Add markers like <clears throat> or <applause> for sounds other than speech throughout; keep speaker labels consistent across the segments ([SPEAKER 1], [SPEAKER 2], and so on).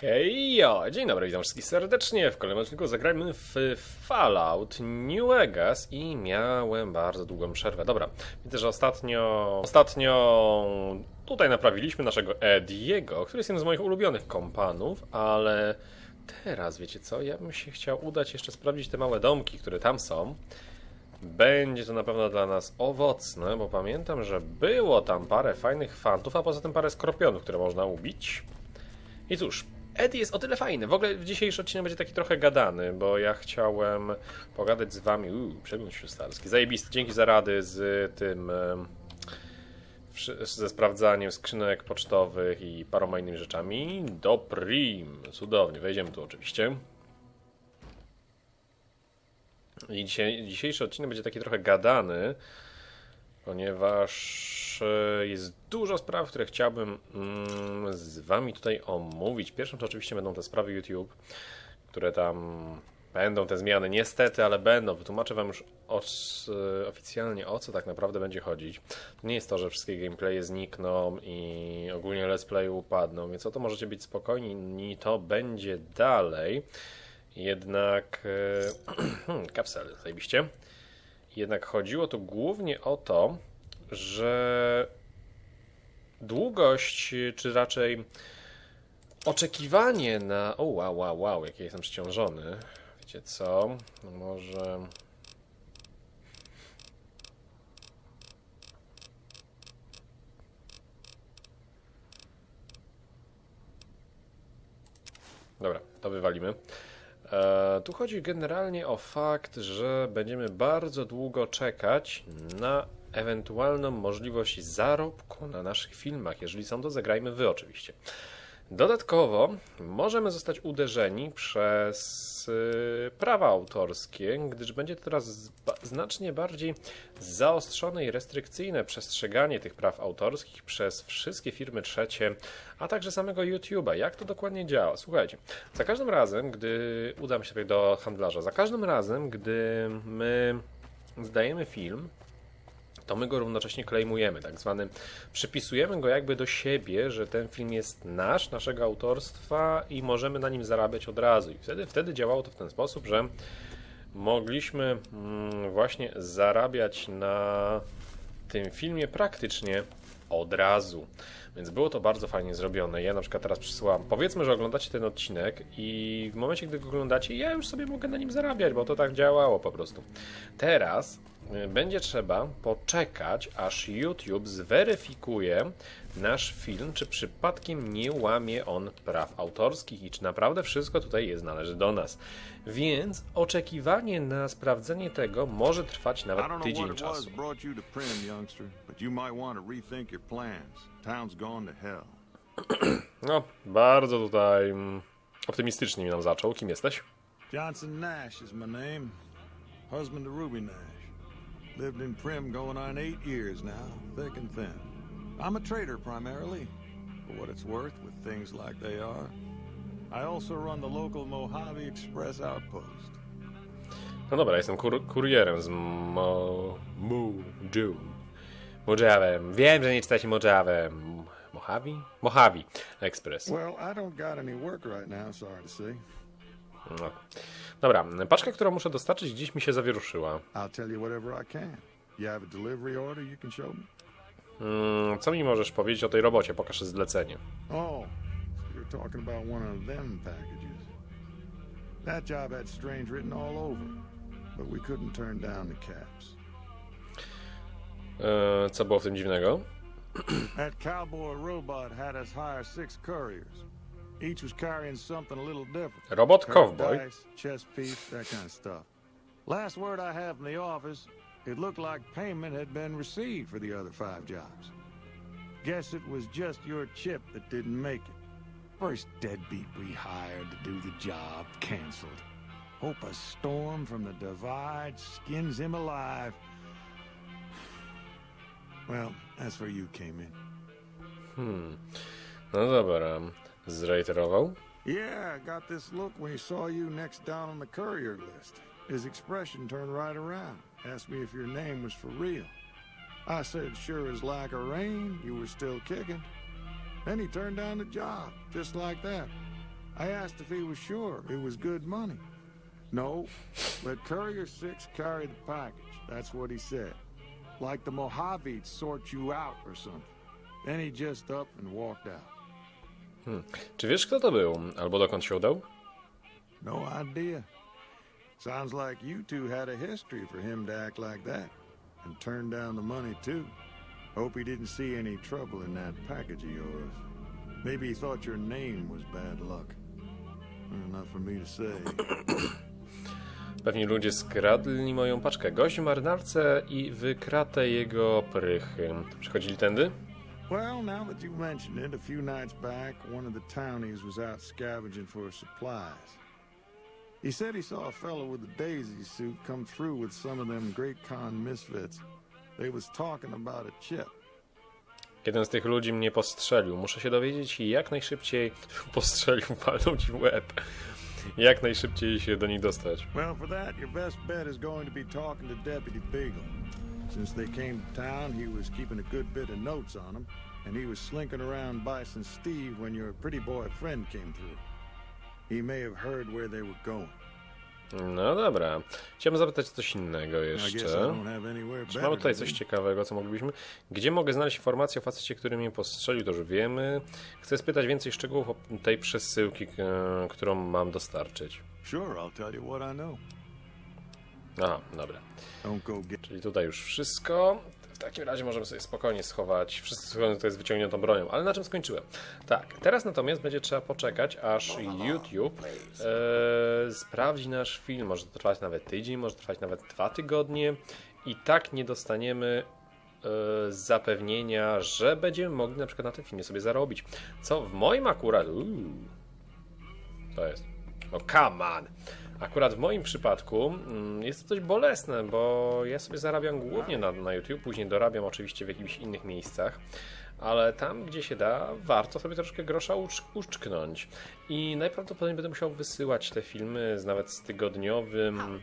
[SPEAKER 1] Hejo! Dzień dobry, witam wszystkich serdecznie. W kolejnym odcinku zagrajmy w Fallout New Vegas i miałem bardzo długą przerwę. Dobra, widzę, że ostatnio... Ostatnio tutaj naprawiliśmy naszego Ediego, który jest jednym z moich ulubionych kompanów, ale teraz, wiecie co, ja bym się chciał udać jeszcze sprawdzić te małe domki, które tam są. Będzie to na pewno dla nas owocne, bo pamiętam, że było tam parę fajnych fantów, a poza tym parę skorpionów, które można ubić. I cóż, Eddie jest o tyle fajny. W ogóle dzisiejszy odcinek będzie taki trochę gadany, bo ja chciałem pogadać z wami. Uuu, przegląd ślusarski. Zajebisty. Dzięki za rady z tym. ze sprawdzaniem skrzynek pocztowych i paroma innymi rzeczami. Do prim. Cudownie. Wejdziemy tu oczywiście. I dzisiejszy odcinek będzie taki trochę gadany, ponieważ jest dużo spraw, które chciałbym mm, z Wami tutaj omówić. Pierwszym to oczywiście będą te sprawy YouTube, które tam będą te zmiany, niestety, ale będą. Wytłumaczę Wam już oficjalnie o co tak naprawdę będzie chodzić. Nie jest to, że wszystkie gameplaye znikną i ogólnie let's play upadną, więc o to możecie być spokojni, to będzie dalej. Jednak e, <clears throat> kapsel, zajebiście. Jednak chodziło tu głównie o to, że długość, czy raczej oczekiwanie na. O, wow, wow, wow, jaki jestem przeciążony. Wiecie co? No może. Dobra, to wywalimy. E, tu chodzi generalnie o fakt, że będziemy bardzo długo czekać na ewentualną możliwość zarobku na naszych filmach. Jeżeli są to, zagrajmy wy oczywiście. Dodatkowo możemy zostać uderzeni przez y, prawa autorskie, gdyż będzie teraz znacznie bardziej zaostrzone i restrykcyjne przestrzeganie tych praw autorskich przez wszystkie firmy trzecie, a także samego YouTube'a. Jak to dokładnie działa? Słuchajcie, za każdym razem, gdy udam się do handlarza, za każdym razem, gdy my zdajemy film, to my go równocześnie klejmujemy, tak zwany przypisujemy go jakby do siebie, że ten film jest nasz, naszego autorstwa i możemy na nim zarabiać od razu. I wtedy, wtedy działało to w ten sposób, że mogliśmy mm, właśnie zarabiać na tym filmie praktycznie od razu. Więc było to bardzo fajnie zrobione. Ja na przykład teraz przysyłam, powiedzmy, że oglądacie ten odcinek i w momencie, gdy go oglądacie, ja już sobie mogę na nim zarabiać, bo to tak działało po prostu. Teraz y, będzie trzeba poczekać, aż YouTube zweryfikuje nasz film, czy przypadkiem nie łamie on praw autorskich i czy naprawdę wszystko tutaj jest należy do nas. Więc oczekiwanie na sprawdzenie tego może trwać nawet tydzień czasu.
[SPEAKER 2] Brought you to Prim, youngster, but you might want to rethink your plans. Town's gone to hell. <clears throat>
[SPEAKER 1] No, bardzo tutaj mm, optymistycznie mi nam zaczął. Kim jesteś?
[SPEAKER 2] Johnson Nash is my name. Husband to Ruby Nash. Lived in Prim going on eight years now, thick and thin. I'm a trader primarily, for what it's worth with things like they are. I also run the local Mojave Express outpost.
[SPEAKER 1] No dobra, jestem kur kurierem z Mo... Moju. Mojavem. Wiem, że nie czytacie Mojavem. Mojave? Mojave Express.
[SPEAKER 2] Well, I don't got any work right now, sorry to.
[SPEAKER 1] No. Dobra, paczka, którą muszę dostarczyć, gdzieś mi się zawieruszyła.
[SPEAKER 2] I'll tell you whatever I can. You have a delivery order you can show me?
[SPEAKER 1] Mm, co mi możesz powiedzieć o tej robocie? Pokaż zlecenie.
[SPEAKER 2] Oh, you're talking about one of them packages. That job had strange written all over, but we couldn't turn down the caps.
[SPEAKER 1] E, co było w tym dziwnego?
[SPEAKER 2] That cowboy robot had us hire six couriers. Each was carrying something a little different.
[SPEAKER 1] Robot cowboy.
[SPEAKER 2] dice, chess piece, that kind of stuff. Last word I have from the office, it looked like payment had been received for the other five jobs. Guess it was just your chip that didn't make it. First deadbeat we hired to do the job canceled. Hope a storm from the divide skins him alive. Well, that's where you came in. Hmm.
[SPEAKER 1] No dobra. Zreiterował?
[SPEAKER 2] Yeah, I got this look when he saw you next down on the courier list. His expression turned right around. Asked me if your name was for real. I said, sure as like a rain, you were still kicking. Then he turned down the job, just like that. I asked if he was sure it was good money. No, let Courier 6 carry the package. That's what he said. Like the Mojaves sort you out or something. Then he just up and walked out. Hmm.
[SPEAKER 1] Czy wiesz, kto to był? Albo dokąd się udał?
[SPEAKER 2] No idea. Sounds like you two had a history for him to act like that. And turn down the money, too. Hope he didn't see any trouble in that package of yours. Maybe he thought your name was bad luck. Enough for me to say. <coughs>
[SPEAKER 1] Pewnie ludzie skradli moją paczkę. Gość w marynarce i wykratę jego prychy. Przychodzili tędy?
[SPEAKER 2] Well, now that you mention it, a few nights back, one of the townies was out scavenging for supplies. He said he saw a fellow with a daisy suit come through with some of them Great Con misfits. They was talking about a chip.
[SPEAKER 1] Jeden z tych ludzi mnie postrzelił. Muszę się dowiedzieć i jak najszybciej <laughs> postrzelił, walnął ci w łeb. Jak najszybciej się do nich dostać.
[SPEAKER 2] Well, for that, your best bet is going to be talking to Deputy Beagle. Since they came to town, he was keeping a good bit of notes on them, and he was slinking around Bison Steve when your pretty boy friend came through. He may have heard where they were going.
[SPEAKER 1] No dobra. Chciałbym zapytać coś innego jeszcze. Czy mamy tutaj coś ciekawego, co moglibyśmy? Gdzie mogę znaleźć informację o facecie, który mnie postrzelił, to już wiemy. Chcę spytać więcej szczegółów o tej przesyłki, którą mam dostarczyć.
[SPEAKER 2] Sure, I'll tell you what I know.
[SPEAKER 1] Aha, dobra. Czyli tutaj już wszystko. W takim razie możemy sobie spokojnie schować wszystko to jest wyciągniętą bronią. Ale na czym skończyłem? Tak, teraz natomiast będzie trzeba poczekać, aż YouTube e, sprawdzi nasz film. Może trwać nawet tydzień, może trwać nawet dwa tygodnie. I tak nie dostaniemy e, zapewnienia, że będziemy mogli na przykład na tym filmie sobie zarobić. Co w moim akurat... Uuu, to jest... No come on! Akurat w moim przypadku mm, jest to dość bolesne, bo ja sobie zarabiam głównie na, na YouTube, później dorabiam oczywiście w jakichś innych miejscach, ale tam, gdzie się da, warto sobie troszkę grosza ucz, uczknąć. I najprawdopodobniej będę musiał wysyłać te filmy z nawet z tygodniowym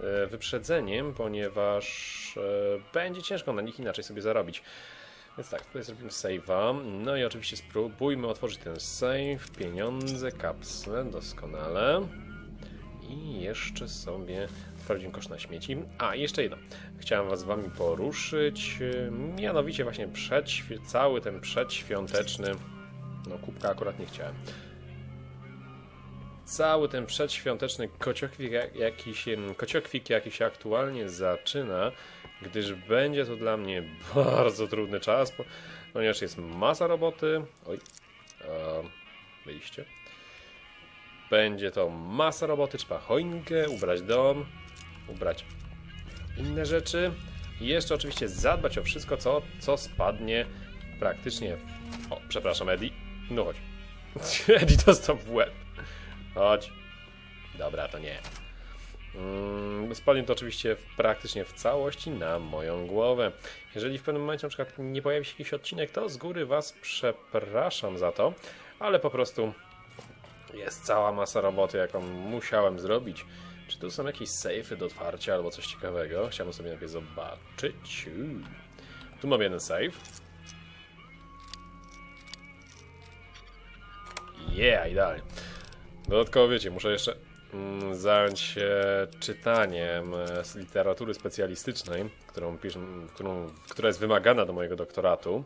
[SPEAKER 1] e, wyprzedzeniem, ponieważ e, będzie ciężko na nich inaczej sobie zarobić. Więc tak, tutaj zrobimy save'a. No i oczywiście spróbujmy otworzyć ten save. Pieniądze, kapsle, doskonale. I jeszcze sobie sprawdzimy kosz na śmieci. A, jeszcze jedno. Chciałem Was z Wami poruszyć. yy, Mianowicie właśnie cały ten przedświąteczny. No, kubka akurat nie chciałem. Cały ten przedświąteczny kociokwik jak- jakiś, em, kociokwik jakiś się aktualnie zaczyna, gdyż będzie to dla mnie <laughs> bardzo trudny czas, po- ponieważ jest masa roboty. Oj, e. Będzie to masa roboty, trzeba choinkę, ubrać dom, ubrać inne rzeczy i jeszcze oczywiście zadbać o wszystko, co, co spadnie praktycznie w... O, przepraszam, Eddie. No chodź. <laughs> Eddie dostał w łeb. Chodź. Dobra, to nie. Mm, Spadnie to oczywiście w, praktycznie w całości na moją głowę. Jeżeli w pewnym momencie na przykład nie pojawi się jakiś odcinek, to z góry Was przepraszam za to, ale po prostu jest cała masa roboty, jaką musiałem zrobić. Czy tu są jakieś sejfy do otwarcia albo coś ciekawego? Chciałbym sobie najpierw zobaczyć. Uuu. Tu mam jeden safe. Yeah, idealnie. Dodatkowo wiecie, muszę jeszcze mm, zająć się czytaniem e, z literatury specjalistycznej, którą piszę, którą, która jest wymagana do mojego doktoratu.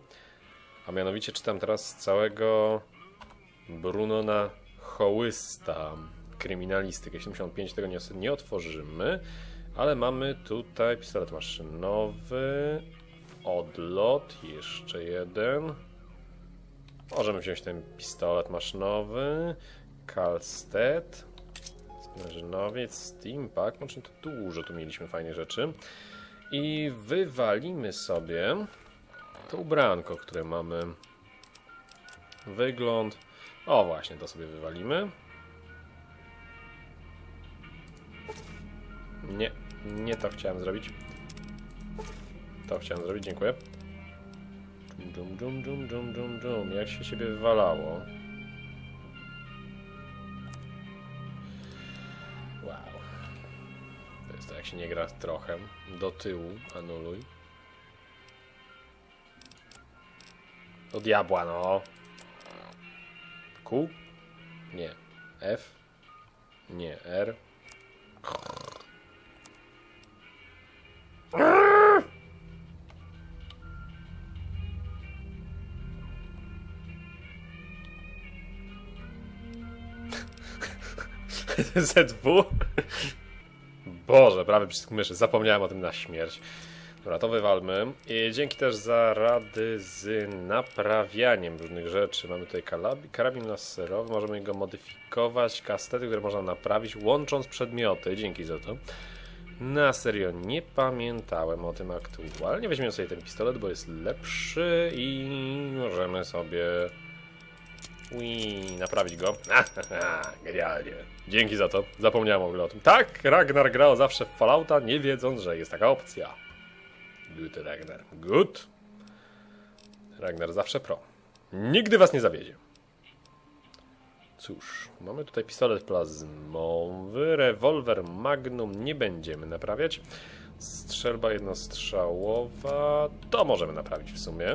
[SPEAKER 1] A mianowicie czytam teraz całego Brunona Hołysta, kryminalistykę 75, tego nie, nie otworzymy, ale mamy tutaj pistolet maszynowy, odlot, jeszcze jeden. Możemy wziąć ten pistolet maszynowy, Kalsted, sprężynowiec, steampack, no czyli to dużo tu mieliśmy fajnych rzeczy. I wywalimy sobie to ubranko, które mamy. Wygląd. O, właśnie, to sobie wywalimy. Nie, nie to chciałem zrobić. To chciałem zrobić, dziękuję. Dżum, dżum, dżum, dżum, dżum, dżum. Jak się siebie wywalało. Wow. To jest to, jak się nie gra trochę. Do tyłu, anuluj. Do diabła, no. Kół? Nie. F? Nie, R. <laughs> ZW? Boże, prawy przycisk myszy, zapomniałem o tym na śmierć. Dobra, to wywalmy. I dzięki też za rady z naprawianiem różnych rzeczy. Mamy tutaj kalabi- karabin laserowy, możemy go modyfikować, kastety, które można naprawić, łącząc przedmioty. Dzięki za to. Na serio, nie pamiętałem o tym aktualnie. Weźmiemy sobie ten pistolet, bo jest lepszy i możemy sobie Ui, naprawić go. <laughs> Genialnie. Dzięki za to. Zapomniałem w ogóle o tym. Tak, Ragnar grał zawsze w Fallouta, nie wiedząc, że jest taka opcja. Good Ragnar. Good. Ragnar zawsze pro. Nigdy was nie zawiedzie. Cóż, mamy tutaj pistolet plazmowy, rewolwer Magnum nie będziemy naprawiać. Strzelba jednostrzałowa to możemy naprawić w sumie.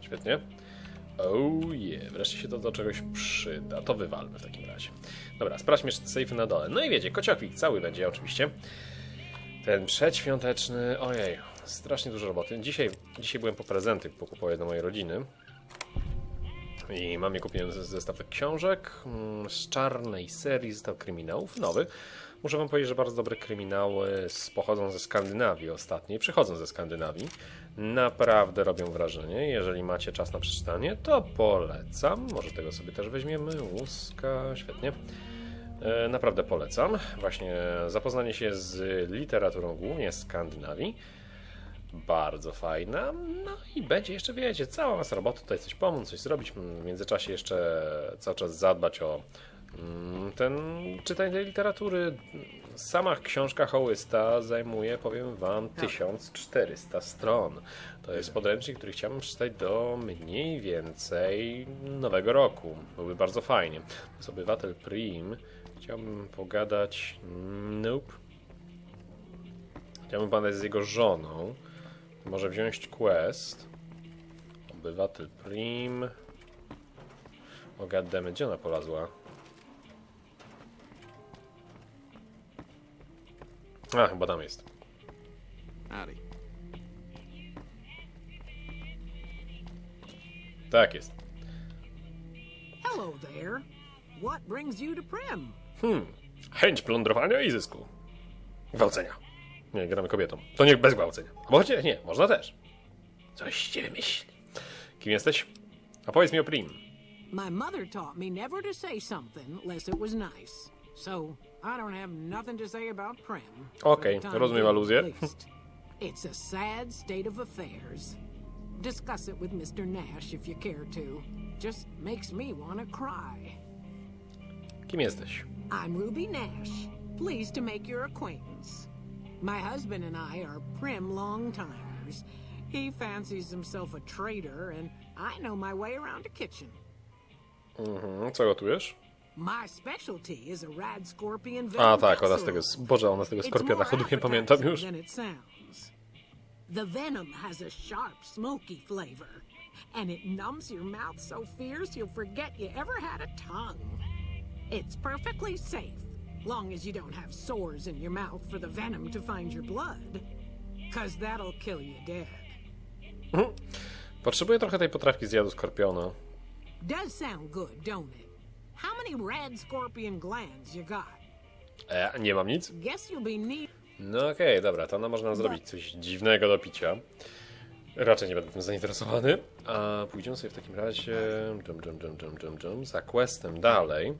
[SPEAKER 1] Świetnie. Oh yeah, wreszcie się to do czegoś przyda. To wywalmy w takim razie. Dobra, sprawdźmy sejfy na dole. No i wiecie, kocioklik cały będzie oczywiście. Ten przedświąteczny, ojej, strasznie dużo roboty. Dzisiaj, dzisiaj byłem po prezenty, pokupuję do mojej rodziny. I mamie kupiłem ze- zestaw książek mm, z czarnej serii, zestaw kryminałów, nowy. Muszę wam powiedzieć, że bardzo dobre kryminały pochodzą ze Skandynawii ostatniej, przychodzą ze Skandynawii. Naprawdę robią wrażenie. Jeżeli macie czas na przeczytanie, to polecam. Może tego sobie też weźmiemy. Łuska, świetnie. E, Naprawdę polecam. Właśnie zapoznanie się z literaturą głównie Skandynawii. Bardzo fajna. No i będzie jeszcze, wiecie, cała masa roboty, tutaj coś pomóc, coś zrobić. W międzyczasie jeszcze cały czas zadbać o mm, ten czytanie tej literatury. Sama książka Hołysta zajmuje, powiem wam, 1400 stron. To jest podręcznik, który chciałbym przeczytać do mniej więcej nowego roku. Byłby bardzo fajnie. To jest obywatel Prim. Chciałbym pogadać. Nope. Chciałbym pogadać z jego żoną. Może wziąć quest. Obywatel Prim. O gdzie ona polazła? A, chyba tam jest.
[SPEAKER 3] Howdy.
[SPEAKER 1] Tak jest.
[SPEAKER 4] Hello there. What brings you to Prim?
[SPEAKER 1] Hmm. Chęć plądrowania i zysku. Gwałcenia. Nie, gramy kobietą. To nie bez gwałcenia. Może nie, można też. Coś cię myśli. Kim jesteś? A powiedz mi o Prim.
[SPEAKER 4] My mother taught me never to say something unless it was nice. So I don't have nothing to say about Prim.
[SPEAKER 1] Okej,
[SPEAKER 4] time
[SPEAKER 1] rozumiem aluzję.
[SPEAKER 4] It's a sad state of affairs. Discuss it with Mr. Nash if you care to. Just makes me want to cry.
[SPEAKER 1] Kim jesteś?
[SPEAKER 4] I'm Ruby Nash. Pleased to make your acquaintance. My husband and I are prim long timers. He fancies himself a trader, and I know my way around a kitchen.
[SPEAKER 1] Mm-hmm. co gotujesz?
[SPEAKER 4] My specialty is a rad scorpion
[SPEAKER 1] A tak, ona z tego. Boże, ona z tego skorpiona nie pamiętam już.
[SPEAKER 4] Than it sounds. The venom has a sharp, smoky flavor, and it numbs your mouth so fierce you'll forget you ever had a tongue. It's perfectly safe, long as you don't have sores in your mouth for the venom to find your blood, cause that'll kill you dead.
[SPEAKER 1] Potrzebuję trochę tej potrawki z jadu skorpiona.
[SPEAKER 4] Does sound good, don't it? How many rad scorpion glands you got?
[SPEAKER 1] E, nie mam nic?
[SPEAKER 4] Guess you'll be need.
[SPEAKER 1] No okej, dobra, to ona może nam zrobić coś dziwnego do picia. Raczej nie będę tym zainteresowany. A pójdziemy sobie w takim razie dum, dum, dum, dum, dum, dum, za questem dalej.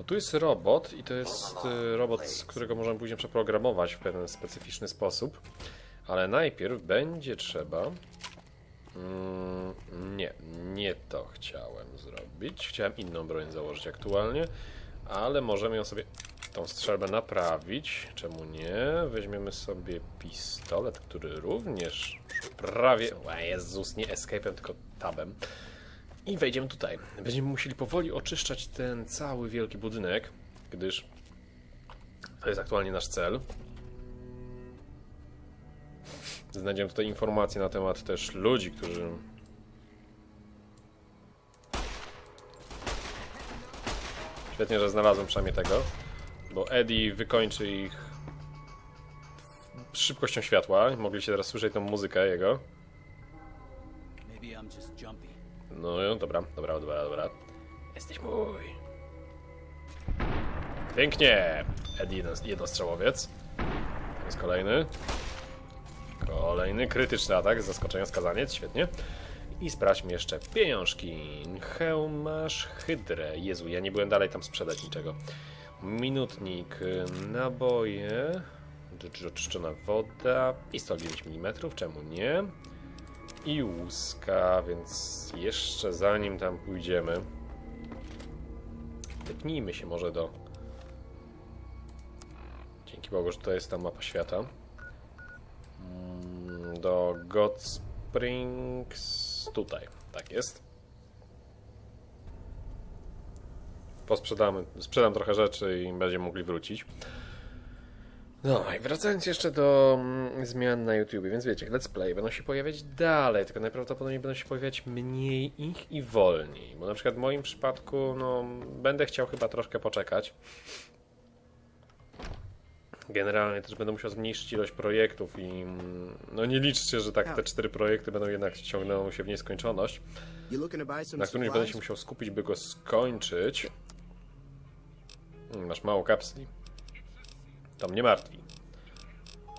[SPEAKER 1] Bo tu jest robot i to jest y, robot, którego możemy później przeprogramować w pewien specyficzny sposób. Ale najpierw będzie trzeba... Mm, nie, nie to chciałem zrobić. Chciałem inną broń założyć aktualnie, ale możemy ją sobie tą strzelbę naprawić. Czemu nie? Weźmiemy sobie pistolet, który również prawie. O Jezus, nie escape'em, tylko tabem. I wejdziemy tutaj. Będziemy musieli powoli oczyszczać ten cały wielki budynek, gdyż to jest aktualnie nasz cel. Znajdziemy tutaj informacje na temat też ludzi, którzy Świetnie, że znalazłem przynajmniej tego, bo Eddie wykończy ich szybkością światła. Mogliście teraz słyszeć tą muzykę jego.
[SPEAKER 3] Maybe I'm just jumpy.
[SPEAKER 1] No, dobra, dobra, dobra, dobra. Jesteś mój. Pięknie! Eddie jeden, jednostrzałowiec. To jest kolejny. Kolejny krytyczny atak, z zaskoczenia skazaniec, świetnie. I sprawdźmy jeszcze pieniążki. Hełm hydrę. Jezu, ja nie byłem dalej tam sprzedać niczego. Minutnik, y, naboje, oczyszczona woda, pistol 9 mm, czemu nie? I łuska, więc jeszcze zanim tam pójdziemy, tepnijmy się może do... Dzięki Bogu, że to jest ta mapa świata. Mm, Do God Springs tutaj, tak jest. Posprzedamy, sprzedam trochę rzeczy i będziemy mogli wrócić. No i wracając jeszcze do mm, zmian na YouTube, więc wiecie, let's play będą się pojawiać dalej, tylko najprawdopodobniej będą się pojawiać mniej ich i wolniej. Bo na przykład w moim przypadku, no, będę chciał chyba troszkę poczekać. Generalnie też będę musiał zmniejszyć ilość projektów i mm, no nie liczcie, że tak te cztery projekty będą jednak ciągnęły się w nieskończoność, na którymś będę się musiał skupić, by go skończyć. Mm, Masz mało kapsli. To mnie martwi.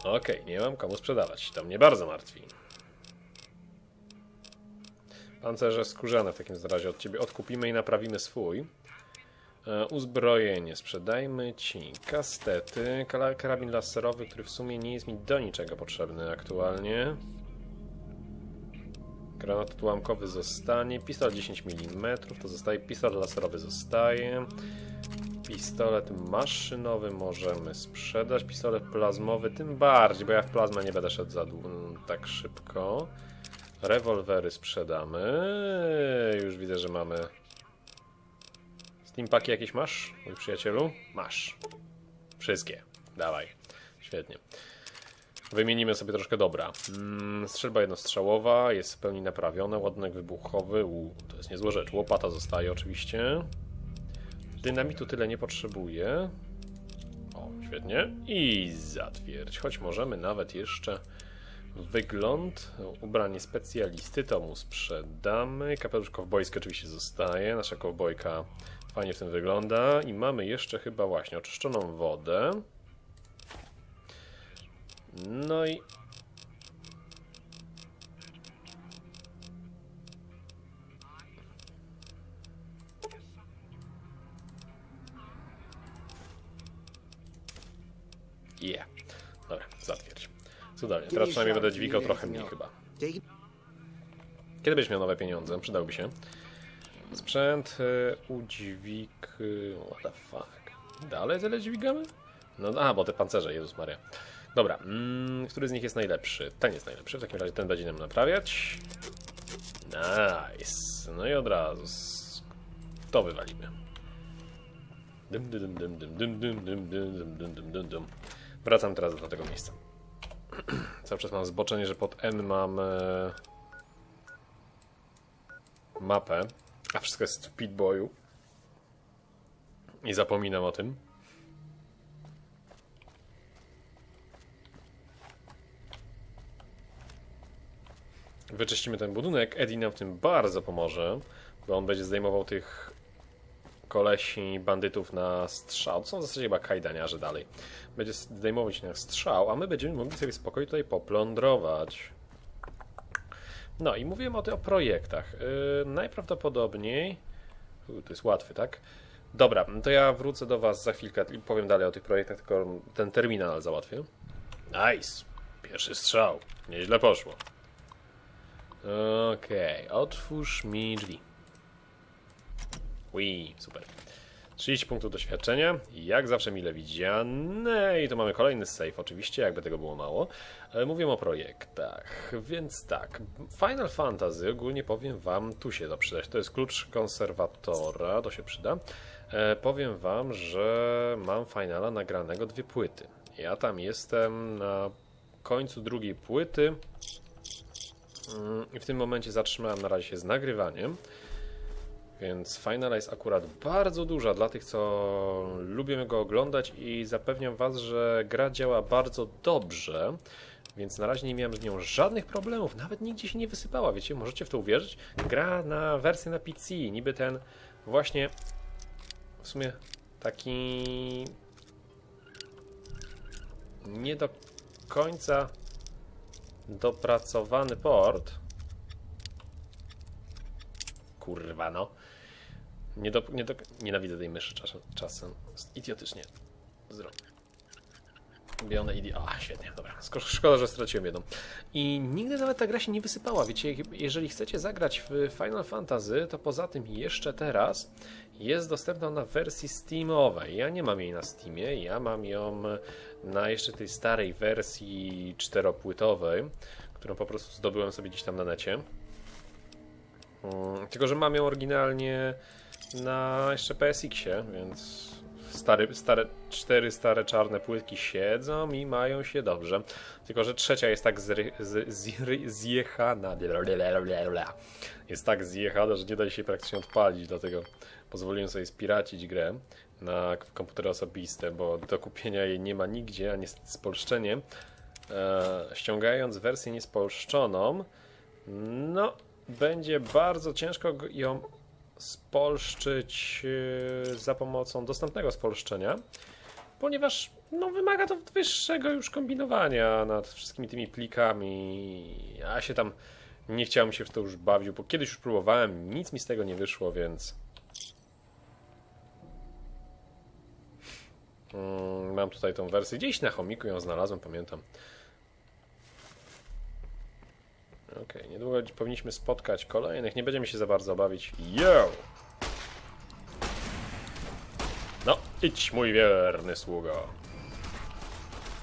[SPEAKER 1] Okej, nie mam komu sprzedawać. To mnie bardzo martwi. Pancerze skórzane w takim razie od ciebie odkupimy i naprawimy swój. E, uzbrojenie sprzedajmy ci. Kastety, karabin laserowy, który w sumie nie jest mi do niczego potrzebny aktualnie. Granat odłamkowy zostanie. Pistolet 10 mm to zostaje. Pistolet laserowy zostaje. Pistolet maszynowy możemy sprzedać. Pistolet plazmowy tym bardziej, bo ja w plazmę nie będę szedł za tak szybko. Rewolwery sprzedamy. Już widzę, że mamy. Steampaki jakieś masz, mój przyjacielu? Masz. Wszystkie. Dawaj. Świetnie. Wymienimy sobie troszkę dobra. Mm, strzelba jednostrzałowa jest w pełni naprawiona. Ładunek wybuchowy. U, to jest niezła rzecz. Łopata zostaje oczywiście. Dynamitu tyle nie potrzebuję. O, świetnie. I zatwierdź. Choć możemy nawet jeszcze wygląd, ubranie specjalisty, to mu sprzedamy. Kapelusz kowbojski oczywiście zostaje. Nasza kowbojka fajnie w tym wygląda. I mamy jeszcze chyba właśnie oczyszczoną wodę. No i Yeah. Dobra, zatwierdź. Cudownie. Teraz przynajmniej będę dźwigał trochę mniej chyba. Kiedy będziesz miał nowe pieniądze? Przydałby się. Sprzęt, y, udźwig... y, What the fuck? Dalej tyle dźwigamy? No, a, bo te pancerze, Jezus Maria. Dobra, mm, który z nich jest najlepszy? Ten jest najlepszy, w takim razie ten będzie nam naprawiać. Nice. No i od razu to wywalimy. Dym, dym, dym, dym, dym, dym, dym, dym, dym, dym, dym, dym, dym. Wracam teraz do tego miejsca. <clears throat> Cały czas mam zboczenie, że pod N mam e, mapę, a wszystko jest w Pitboyu. I zapominam o tym. Wyczyścimy ten budynek. Eddie nam w tym bardzo pomoże, bo on będzie zdejmował tych kolesi bandytów na strzał. To są w zasadzie chyba kajdaniarze dalej. Będzie zdejmować na strzał, a my będziemy mogli sobie spokojnie tutaj poplądrować. No i mówiłem o, ty- o projektach. Yy, najprawdopodobniej. U, to jest łatwy, tak? Dobra, to ja wrócę do Was za chwilkę i powiem dalej o tych projektach, tylko ten terminal załatwię. Nice! Pierwszy strzał. Nieźle poszło. Okej, otwórz mi drzwi. Ui, super. 30 punktów doświadczenia, jak zawsze mile widziane. I tu mamy kolejny save, oczywiście, jakby tego było mało. E, Mówię o projektach, więc tak. Final Fantasy, ogólnie powiem Wam, tu się to przydać. To jest klucz konserwatora, to się przyda. E, powiem Wam, że mam finala nagranego dwie płyty. Ja tam jestem na końcu drugiej płyty. Mm, I w tym momencie zatrzymałem na razie się z nagrywaniem. Więc Finala jest akurat bardzo duża dla tych, co lubią go oglądać i zapewniam Was, że gra działa bardzo dobrze. Więc na razie nie miałem z nią żadnych problemów, nawet nigdzie się nie wysypała, wiecie, możecie w to uwierzyć? Gra na wersję na PC, niby ten właśnie w sumie taki nie do końca dopracowany port. Kurwa no. Nie do, nie do, nienawidzę tej myszy czasem. czasem. Idiotycznie zrobię. Bione idi... A, świetnie, dobra. Szkoda, że straciłem jedną. I nigdy nawet ta gra się nie wysypała. Wiecie, jeżeli chcecie zagrać w Final Fantasy, to poza tym jeszcze teraz jest dostępna na wersji Steamowej. Ja nie mam jej na Steamie, ja mam ją na jeszcze tej starej wersji czteropłytowej, którą po prostu zdobyłem sobie gdzieś tam na necie. Mm, Tylko, że mam ją oryginalnie na jeszcze PSX-ie, więc stary, stare, cztery stare czarne płytki siedzą i mają się dobrze. Tylko, że trzecia jest tak zry, z, zry, zjechana. Jest tak zjechana, że nie da się praktycznie odpalić, dlatego pozwoliłem sobie spiracić grę na komputery osobiste, bo do kupienia jej nie ma nigdzie, a niestety spolszczenie. E, ściągając wersję niespolszczoną, no, będzie bardzo ciężko ją spolszczyć e, za pomocą dostępnego spolszczenia, ponieważ no, wymaga to wyższego już kombinowania nad wszystkimi tymi plikami. Ja się tam nie chciałem się w to już bawić, bo kiedyś już próbowałem, nic mi z tego nie wyszło, więc. Mm, Mam tutaj tą wersję. Gdzieś na chomiku ją znalazłem, pamiętam. Okej, niedługo powinniśmy spotkać kolejnych. Nie będziemy się za bardzo bawić. Yo! No, idź mój wierny sługo.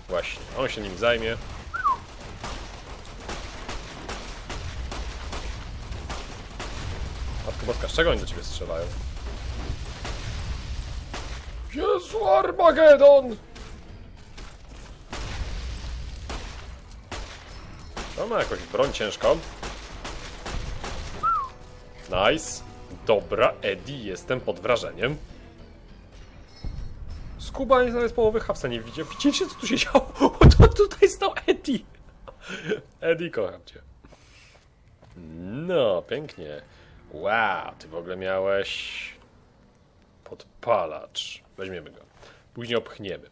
[SPEAKER 1] Właśnie, on się nim zajmie. Matko Boska, z czego oni do ciebie strzelają? Jezu, Armagedon! To ma jakąś broń ciężką. Nice. Dobra, Eddie, jestem pod wrażeniem. Skuba nie nawet połowy hapsa nie widział. Widzieliście, co tu się działo? <laughs> To tutaj stał Eddie. Eddie, kocham cię. No, pięknie. Wow, ty w ogóle miałeś podpalacz. Weźmiemy go. Później opchniemy.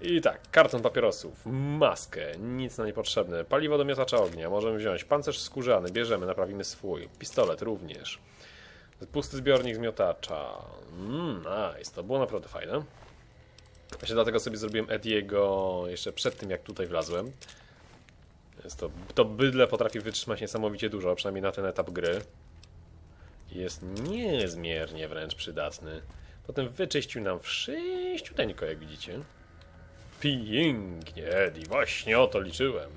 [SPEAKER 1] I tak, karton papierosów, maskę, nic nam niepotrzebne, paliwo do miotacza ognia, możemy wziąć, pancerz skórzany, bierzemy, naprawimy swój, pistolet również, pusty zbiornik z miotacza, mm, nice, to było naprawdę fajne. Właśnie dlatego sobie zrobiłem Ediego jeszcze przed tym, jak tutaj wlazłem. Jest to, to bydle potrafi wytrzymać niesamowicie dużo, przynajmniej na ten etap gry. Jest niezmiernie wręcz przydatny. Potem wyczyścił nam wszyściuteńko, jak widzicie. Pięknie, Eddie, właśnie o to liczyłem.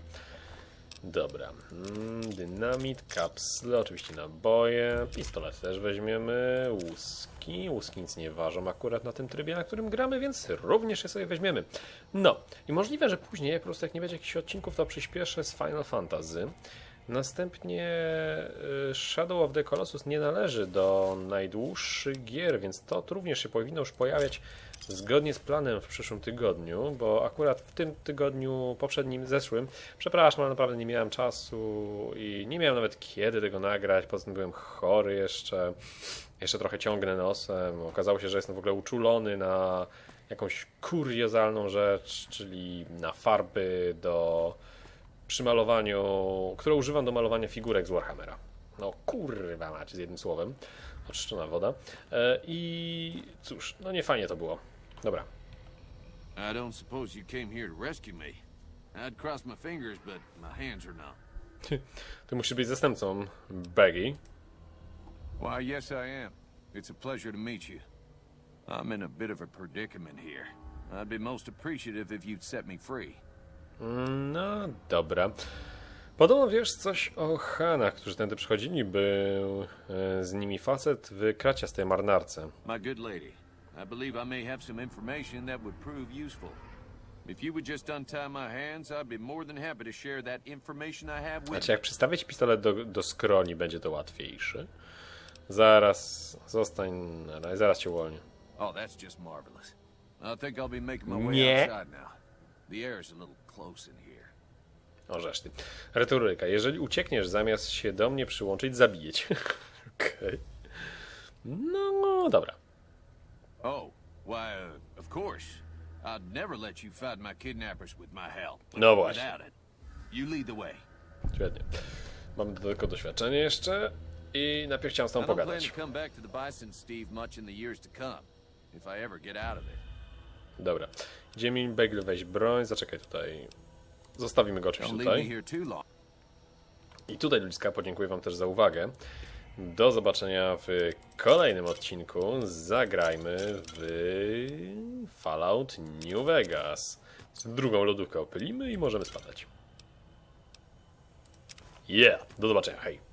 [SPEAKER 1] Dobra, mm, dynamit, kapsle, oczywiście naboje, pistolet też weźmiemy, łuski, łuski nic nie ważą akurat na tym trybie, na którym gramy, więc również je sobie weźmiemy. No, i możliwe, że później, po prostu jak nie będzie jakichś odcinków, to przyspieszę z Final Fantasy. Następnie y, Shadow of the Colossus nie należy do najdłuższych gier, więc to również się powinno już pojawiać zgodnie z planem w przyszłym tygodniu, bo akurat w tym tygodniu poprzednim, zeszłym, przepraszam, ale naprawdę nie miałem czasu i nie miałem nawet kiedy tego nagrać, poza tym byłem chory jeszcze, jeszcze trochę ciągnę nosem, okazało się, że jestem w ogóle uczulony na jakąś kuriozalną rzecz, czyli na farby do przy malowaniu, które używam do malowania figurek z Warhammera. No kurwa macie, z jednym słowem. Oczyszczona woda. E, I cóż, no nie fajnie to było. Dobra.
[SPEAKER 5] I don't suppose you came here to rescue me. I'd cross my fingers, but my hands are numb. <laughs>
[SPEAKER 1] Ty musisz być zastępcą Baggy.
[SPEAKER 5] Why, yes, I am. It's a pleasure to meet you. I'm in a bit of a predicament here. I'd be most appreciative if you'd set me free.
[SPEAKER 1] No dobra. Podobno wiesz coś o Hanach, którzy tędy przychodzili. Był e, z nimi facet w kraciastej marynarce.
[SPEAKER 5] My good lady, I believe I may have some information that would prove useful. If you would just untie my hands, I'd be more than happy to share that information I have with
[SPEAKER 1] Znaczy, jak przystawić pistolet do, do skroni, będzie to łatwiejsze. Zaraz, zostań, na razie, zaraz cię uwolnię.
[SPEAKER 5] Oh, that's just marvelous. I think I'll be making my way
[SPEAKER 1] Nie.
[SPEAKER 5] outside now. The air is a little close in here.
[SPEAKER 1] Orzesz ty. Retoryka. Jeżeli uciekniesz zamiast się do mnie przyłączyć, zabiję cię. <laughs> Okej. No, dobra.
[SPEAKER 5] Oh, why, uh, of course. I'd never let you fight my kidnappers with my help.
[SPEAKER 1] No właśnie.
[SPEAKER 5] You lead the way.
[SPEAKER 1] Świetnie. Mam tylko doświadczenie jeszcze i najpierw chciałem z tobą pogadać.
[SPEAKER 5] to come back to the Bison, Steve, much in the years to come. If I ever get out of it.
[SPEAKER 1] Dobra. Idziemy Begle weź broń, zaczekaj tutaj. Zostawimy go oczywiście tutaj. I tutaj ludziska podziękuję wam też za uwagę. Do zobaczenia w kolejnym odcinku. Zagrajmy w Fallout New Vegas. Drugą lodówkę opylimy i możemy spadać. Yeah! Do zobaczenia, hej!